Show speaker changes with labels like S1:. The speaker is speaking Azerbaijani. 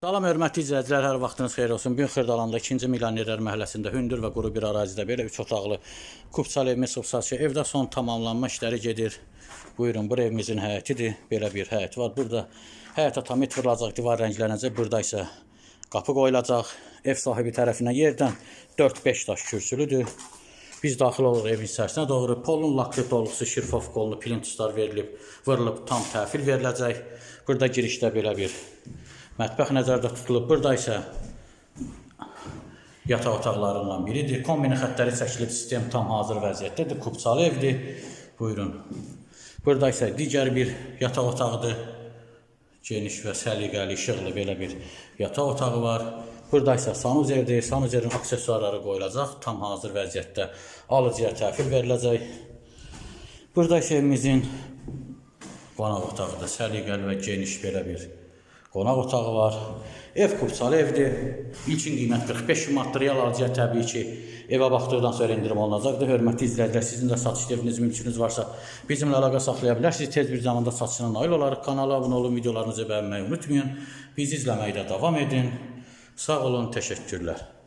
S1: Salam hörmətli izləyicilər, hər vaxtınız xeyir olsun. Gün Xırdalanda 2-ci Milyonerlər məhəlləsində hündür və quru bir ərazidə belə 3 otaqlı Kupçal evimiz xüsusilə evdə son tamamlanma işləri gedir. Buyurun, bu evimizin həyətidir. Belə bir həyət var. Burada həyətə tamit vurulacaq, divar rənglənəcək. Burada isə qapı qoyulacaq. Ev sahibi tərəfindən yerdən 4-5 daş kürsülüdür. Biz daxil oluruq evin içərisinə doğru. Polun laklı doluqsu şirfof qollu plintuslar verilib, vurulub tam təhvil veriləcək. Burada girişdə belə bir mətbəx nəzərdə tutulub. Burada isə yataq otaqlarından biridir. Kombini xəttləri çəkilib, sistem tam hazır vəziyyətdədir. Kupçalı evdir. Buyurun. Burada isə digər bir yataq otağıdır. Geniş və səliqəli, işıqlı belə bir yataq otağı var. Burada isə sanuzerdir. Sanuzerin aksesuarları qoyulacaq. Tam hazır vəziyyətdə alıcıya təhvil veriləcək. Burada isə evimizin qonaq otağıdır. Səliqəli və geniş belə bir qonaq otağı var. Ev kupçalı evdir. İlkin qiymət 45 manatdır. Alıcıya təbii ki, evə baxdıqdan sonra endirim olunacaqdır. Hörmətli izləyicilər, sizin də satış eviniz mümkününüz varsa bizimlə əlaqə saxlaya bilərsiniz. Tez bir zamanda satışına nail olarıq. Kanala abunə olun, videolarınızı bəyənməyi unutmayın. Bizi izləməkdə davam edin. Sağ olun, təşəkkürlər.